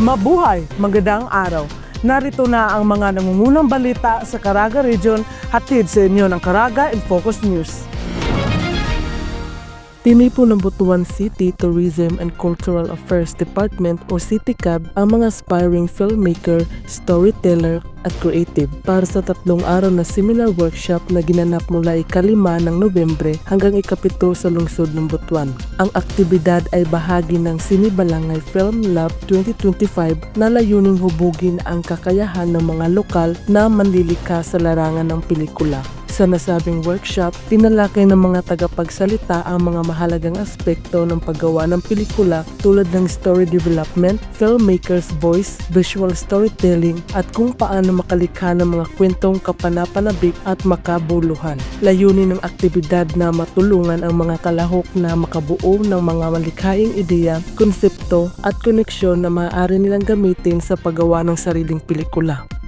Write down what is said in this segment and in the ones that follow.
Mabuhay! Magandang araw! Narito na ang mga nangungunang balita sa Caraga Region hatid sa inyo ng Caraga in Focus News. Tinipo ng Butuan City Tourism and Cultural Affairs Department o CityCab ang mga aspiring filmmaker, storyteller at creative para sa tatlong araw na seminar workshop na ginanap mula ikalima ng Nobyembre hanggang ikapito sa lungsod ng Butuan. Ang aktibidad ay bahagi ng Sinibalangay Film Lab 2025 na layuning hubugin ang kakayahan ng mga lokal na manlilika sa larangan ng pelikula. Sa nasabing workshop, tinalakay ng mga tagapagsalita ang mga mahalagang aspekto ng paggawa ng pelikula tulad ng story development, filmmaker's voice, visual storytelling at kung paano makalikha ng mga kwentong kapanapanabik at makabuluhan. Layunin ng aktibidad na matulungan ang mga kalahok na makabuo ng mga malikhaing ideya, konsepto at koneksyon na maaari nilang gamitin sa paggawa ng sariling pelikula.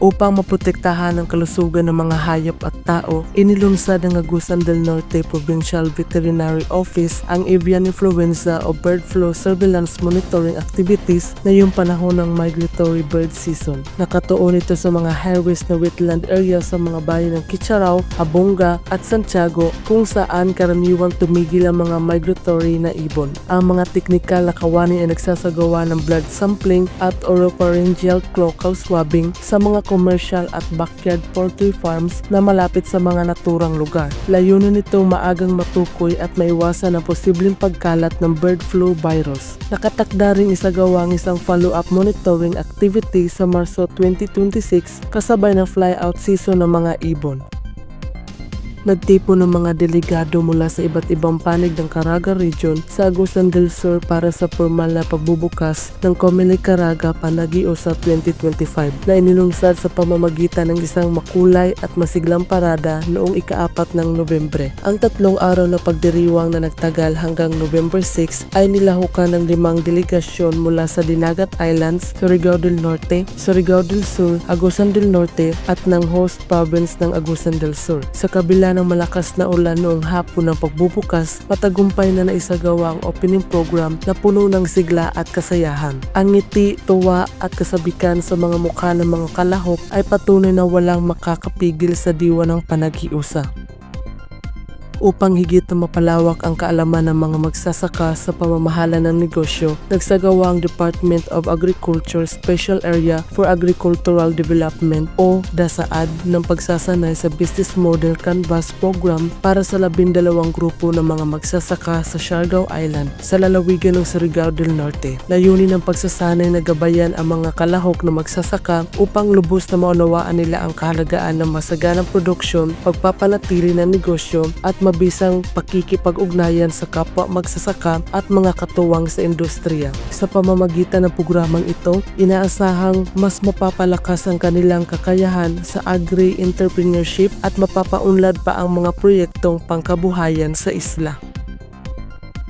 Upang maprotektahan ang kalusugan ng mga hayop at tao, inilunsad ng Agusan del Norte Provincial Veterinary Office ang avian influenza o bird flu surveillance monitoring activities na yung panahon ng migratory bird season. Nakatuon ito sa mga high-risk na wetland area sa mga bayan ng Kicharao, Abonga at Santiago kung saan karaniwang tumigil ang mga migratory na ibon. Ang mga teknikal na kawani ay nagsasagawa ng blood sampling at oropharyngeal cloacal swabbing sa mga commercial at backyard poultry farms na malapit sa mga naturang lugar. Layunin nitong maagang matukoy at maiwasan ang posibleng pagkalat ng bird flu virus. Nakatakda rin isagawa ang isang follow-up monitoring activity sa Marso 2026 kasabay ng fly-out season ng mga ibon. Nagtipo ng mga delegado mula sa iba't ibang panig ng Caraga Region sa Agusan del Sur para sa formal na pagbubukas ng Comelec Caraga Panagio sa 2025 na inilunsad sa pamamagitan ng isang makulay at masiglang parada noong ikaapat ng Nobyembre. Ang tatlong araw na pagdiriwang na nagtagal hanggang November 6 ay nilahukan ng limang delegasyon mula sa Dinagat Islands, Surigao del Norte, Surigao del Sur, Agusan del Norte at ng host province ng Agusan del Sur. Sa kabila ng malakas na ulan noong hapon ng pagbubukas, matagumpay na naisagawa ang opening program na puno ng sigla at kasayahan. Ang ngiti, tuwa at kasabikan sa mga mukha ng mga kalahok ay patunay na walang makakapigil sa diwa ng panaghiusa upang higit na mapalawak ang kaalaman ng mga magsasaka sa pamamahala ng negosyo, nagsagawa ang Department of Agriculture Special Area for Agricultural Development o DASAAD ng pagsasanay sa Business Model Canvas Program para sa labindalawang grupo ng mga magsasaka sa Siargao Island sa lalawigan ng Surigao del Norte. Layunin ng pagsasanay na gabayan ang mga kalahok na magsasaka upang lubos na maunawaan nila ang kahalagaan ng masaganang produksyon, pagpapanatili ng negosyo at mabisang pakikipag-ugnayan sa kapwa magsasaka at mga katuwang sa industriya. Sa pamamagitan ng programang ito, inaasahang mas mapapalakas ang kanilang kakayahan sa agri-entrepreneurship at mapapaunlad pa ang mga proyektong pangkabuhayan sa isla.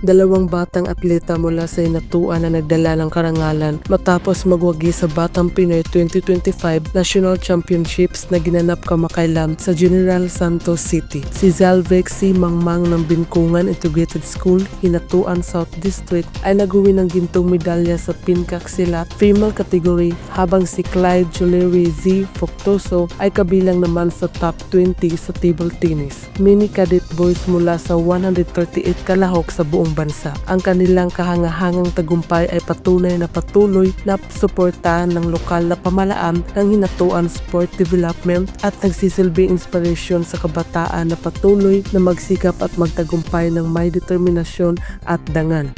Dalawang batang atleta mula sa inatuan na nagdala ng karangalan matapos magwagi sa Batang Pinoy 2025 National Championships na ginanap kamakailan sa General Santos City. Si Zalvek C. Mangmang ng Binkungan Integrated School, Hinatuan South District ay naguwi ng gintong medalya sa Pinkak Silat female category habang si Clyde Juleri Z. Foctoso ay kabilang naman sa top 20 sa table tennis. Mini cadet boys mula sa 138 kalahok sa buong bansa. Ang kanilang kahangahangang tagumpay ay patunay na patuloy na suportahan ng lokal na pamalaan ng hinatuan sport development at nagsisilbing inspirasyon sa kabataan na patuloy na magsikap at magtagumpay ng may determinasyon at dangal.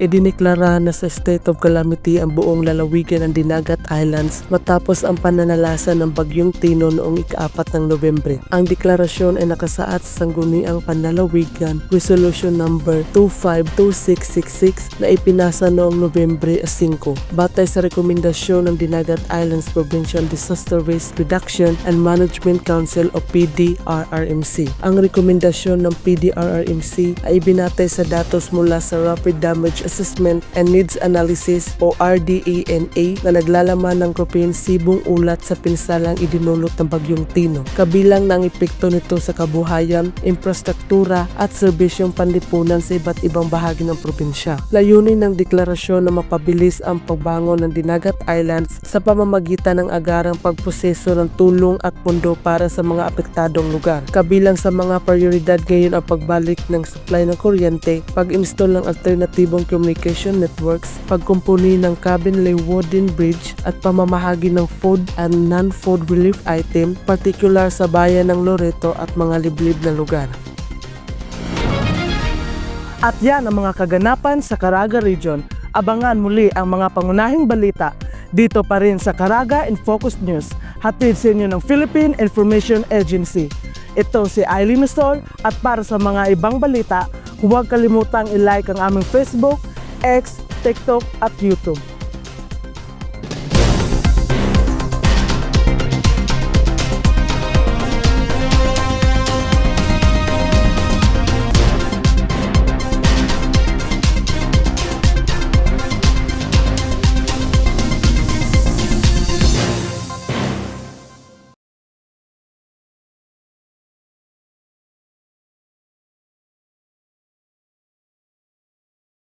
Idineklara na sa state of calamity ang buong lalawigan ng Dinagat Islands matapos ang pananalasa ng Bagyong Tino noong ikaapat ng Nobyembre. Ang deklarasyon ay nakasaad sa sangguniang panlalawigan Resolution Number 252666 na ipinasa noong Nobyembre 5 batay sa rekomendasyon ng Dinagat Islands Provincial Disaster Risk Reduction and Management Council o PDRRMC. Ang rekomendasyon ng PDRRMC ay ibinatay sa datos mula sa Rapid Damage Assessment and Needs Analysis o RDANA na naglalaman ng komprehensibong ulat sa pinsalang idinulot ng Bagyong Tino. Kabilang ng epekto nito sa kabuhayan, infrastruktura at serbisyong panlipunan sa iba't ibang bahagi ng probinsya. Layunin ng deklarasyon na mapabilis ang pagbangon ng Dinagat Islands sa pamamagitan ng agarang pagproseso ng tulong at pundo para sa mga apektadong lugar. Kabilang sa mga prioridad ngayon ang pagbalik ng supply ng kuryente, pag-install ng alternatibong communication networks, pagkumpuni ng Cabin Leeuwarden Bridge at pamamahagi ng food and non-food relief item, particular sa bayan ng Loreto at mga liblib na lugar. At yan ang mga kaganapan sa Caraga Region. Abangan muli ang mga pangunahing balita dito pa rin sa Caraga in Focus News, hatid sa inyo ng Philippine Information Agency. Ito si Eileen Masol at para sa mga ibang balita, huwag kalimutang i-like ang aming Facebook, X, TikTok at YouTube.